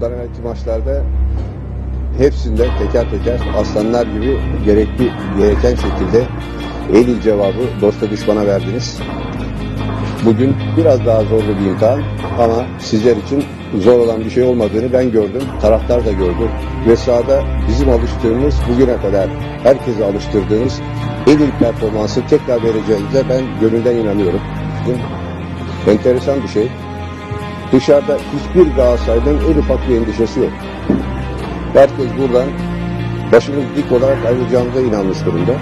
bundan evvelki maçlarda hepsinde teker teker aslanlar gibi gerekli gereken şekilde en iyi cevabı dosta düşmana verdiniz. Bugün biraz daha zorlu bir imtihan ama sizler için zor olan bir şey olmadığını ben gördüm. Taraftar da gördü. Ve sahada bizim alıştığımız bugüne kadar herkese alıştırdığımız en iyi performansı tekrar vereceğinize ben gönülden inanıyorum. Enteresan bir şey. Dışarıda hiçbir Galatasaray'ın en ufak bir endişesi yok. Herkes buradan başımız dik olarak ayrılacağımıza inanmış durumda.